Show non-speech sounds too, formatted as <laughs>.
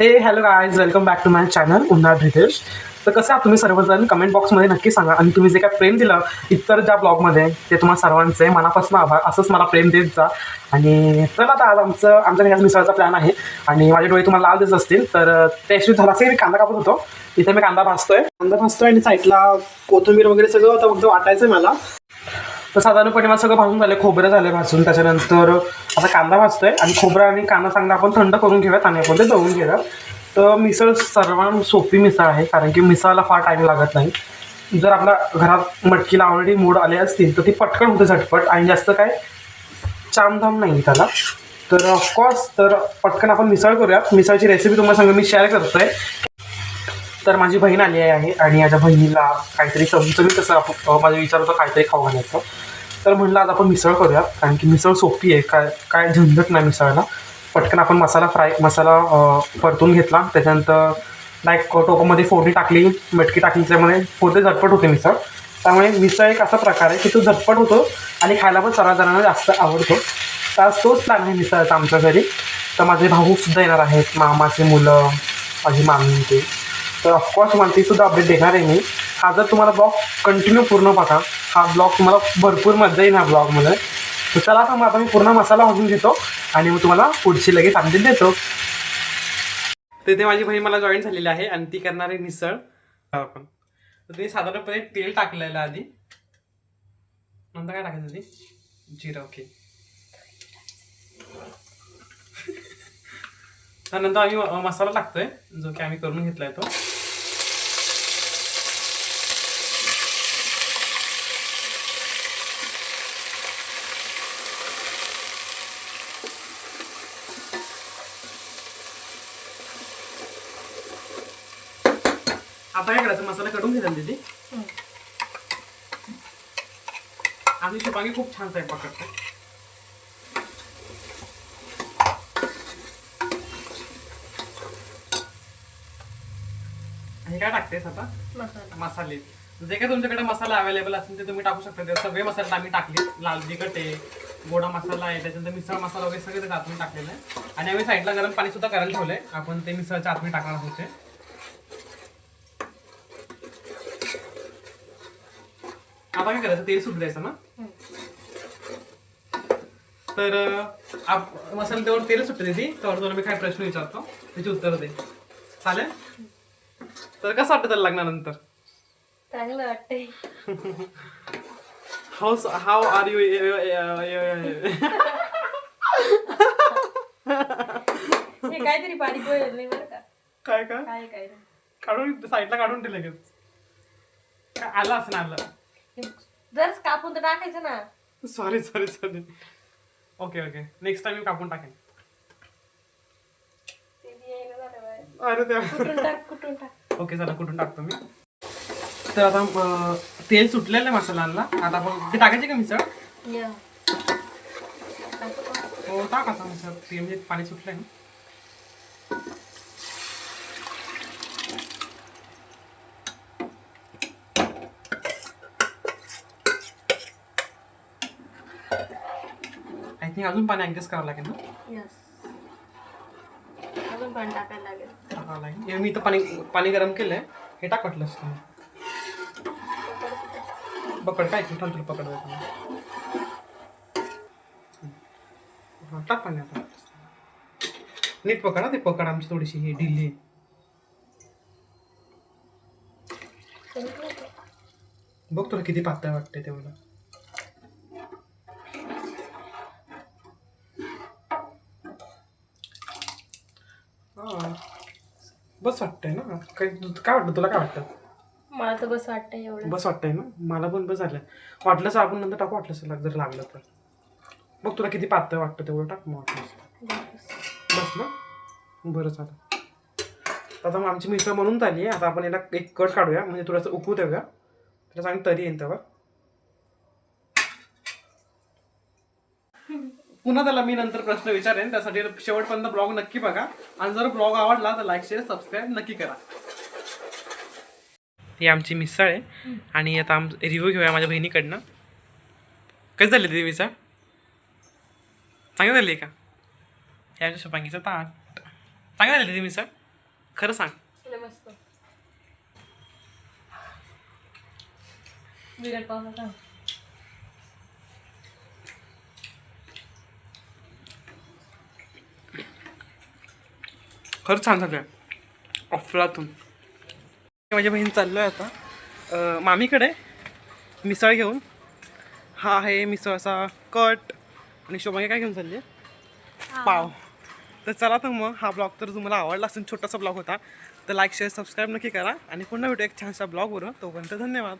Hey hello guys welcome back to my channel उन्हा रितेश तर कसं आहात तुम्ही सर्वजण कमेंट बॉक्समध्ये नक्की सांगा. आणि तुम्ही जे काय प्रेम दिलं इतर ज्या ब्लॉगमध्ये ते तुम्हाला सर्वांचे मनापासून आभार. असंच मला प्रेम देत जा. आणि चला आता आज आमचं आमच्या ह्याच मिसळचा प्लॅन आहे. आणि माझे डोळे तुम्हाला लाल दिसत असतील तर त्याशी झाला झालं असेल मी कांदा कापत होतो. इथे मी कांदा भाजतोय. कांदा भाजतोय आणि साईडला कोथिंबीर वगैरे सगळं होतं फक्त वाटायचं आहे मला. तर साधारणपणे मला सगळं भाजून झालं खोबरं झालं भाजून त्याच्यानंतर आता कांदा भाजतोय आणि खोबरं आणि कांदा चांगला आपण थंड करून घेऊयात आणि आपण ते दळून घेऊयात. तर मिसळ सर्वांना सोपी मिसळ आहे कारण की मिसळला फार टाईम लागत नाही. जर आपल्या घरात मटकीला ऑलरेडी मूड आले असतील तर ती पटकन होते झटपट. आणि जास्त काय चामधाम नाही त्याला. तर ऑफकोर्स तर पटकन आपण मिसळ करूयात. मिसळची रेसिपी तुम्हाला सांगा मी शेअर करतोय. तर माझी बहीण आली आहे आणि माझ्या बहिणीला काहीतरी चमचमीत कसं माझा विचार होता काहीतरी खाऊ घालायचं. तर म्हणलं आज आपण मिसळ करूया. कारण की मिसळ सोपी आहे. काय काय झंझट नाही मिसळला पटकन आपण मसाला फ्राय मसाला परतून घेतला. त्याच्यानंतर लाईक टोपामध्ये फोडणी टाकली मटकी टाकली त्यामुळे पोते झटपट होते मिसळ. त्यामुळे मिसळ एक असा प्रकार आहे की तो झटपट होतो आणि खायला पण सर्व जणांना जास्त आवडतो. तर आज तोच प्लॅन आहे मिसळचा आमच्या घरी. तर माझे भाऊसुद्धा येणार आहेत. मामाचे मुलं माझी मामी ते. तर ऑफकोर्स मला तीसुद्धा अपडेट देणार आहे मी. हा जर तुम्हाला ब्लॉग कंटिन्यू पूर्ण बघा हा ब्लॉग तुम्हाला भरपूर मजा येईल ह्या ब्लॉगमध्ये तर चला आता मग आता मी पूर्ण मसाला भाजून घेतो आणि मग तुम्हाला पुढची लगेच अपडेट देतो. तिथे माझी बहीण मला जॉईन झालेली आहे आणि ती करणार आहे मिसळ आपण. तर ते साधारणपणे तेल टाकलेलं आधी. नंतर काय टाकायचं आधी? जिरा ओके <laughs> त्यानंतर आम्ही मसाला टाकतोय जो की आम्ही करून घेतलाय तो. आता काय करायचं मसाला करून घेतात दिदी? आम्ही शुभांगी खूप छान स्वयंपाक करते. हे काय टाकतेस आता? मसाला. जे काय तुमच्याकडे मसाला अवेलेबल असेल ते तुम्ही टाकू शकता. ते सगळे मसाले आम्ही टाकले. लाल तिखट आहे गोडा मसाला आहे त्याच्यानंतर मिसळ मसाला वगैरे सगळे त्याच्या आतमध्ये टाकलेलं आहे. आणि आम्ही साईडला गरम पाणी सुद्धा करायला ठेवलंय. आपण ते मिसळच्या आतमध्ये टाकणार होते आता काय करायचं तेल सुट द्यायचं ना तर आप मसाला तेवढं तेल सुटते ती. तेवढं तुला मी काय प्रश्न विचारतो. त्याची उत्तर दे. चालेल? तर कसं वाटतं त्याला लग्नानंतर? चांगलं वाटतंय. How how are you? हे काहीतरी पाणी पोहेल नाही बरं का. काय काय? काय. काढून साईडला काढून ठेवलं लगेच. आलं असं ना आलं. हे जर कापून तर टाकायचं ना. Sorry sorry sorry okay okay next time मी कापून टाकेन. ते बी यायला झालं बाहेर. अरे त्या कुठून टाक कुठून टाक. ओके चला कुठून टाकतो मी? तर आता अं, तेल सुटलेलं आहे मसाल्यांना. आता आपण ते टाकायचे का मिसळ? या. टाकू का? हो टाक आता मिसळ. ते म्हणजे पाणी सुटलंय ना. अजून पाणी ऍडजस्ट करावं लागेल ना. अजून पाणी टाकायला लागेल. टाकावं लागेल. हे मी इथं पाणी पाणी गरम केलंय. हे टाक वाटलं असतं. पकड काय थांब तुला पकड हा टाक पाणी आता. नीट पकड हा ते पकड आमची थोडीशी ही ढिली आहे. बघ तुला किती पातळ वाटते तेवढं. बस वाटतंय ना? काय काय वाटतं? तुला काय वाटतं? मला तर बस वाटतंय एवढं. बस वाटतंय ना? मला पण बस झालं. वाटलं तर आपण नंतर टाकू वाटलं सर जर लागलं तर. बघ तुला किती पातळ वाटतं तेवढं टाक मग वाटलं बस. ना? बरं चालेल आता मग आमची मिसळ म्हणून झाली आहे. आता आपण याला एक कट काढूया. म्हणजे थोडंसं उकू देऊया. त्याला चांगली तरी येईल त्यावर पुन्हा त्याला मी नंतर प्रश्न विचारेन. त्यासाठी शेवटपर्यंत ब्लॉग नक्की बघा. आणि जर ब्लॉग आवडला तर लाईक शेअर सबस्क्राईब नक्की करा. ही आमची मिसळ आहे. आणि आता आम रिव्ह्यू घेऊया माझ्या बहिणीकडनं. कसं झाली ती मिसळ? चांगली झाली का? याच्या आमच्या ताट. चांगली झाली ती मिसळ? खरं सांग तुला मस्त बिगड पावसा सांग खरंच छान झालं अफलातून माझी बहीण चाललो आहे आता मामीकडे मिसळ घेऊन. हा आहे मिसळचा कट. आणि शोभागे काय घेऊन चालली पाव. तर चला तर मग हा ब्लॉग तर तुम्हाला आवडला असेल छोटासा ब्लॉग होता. तर लाईक शेअर सबस्क्राईब नक्की करा. आणि पुन्हा भेटू एक छानशा ब्लॉगवर तोपर्यंत धन्यवाद.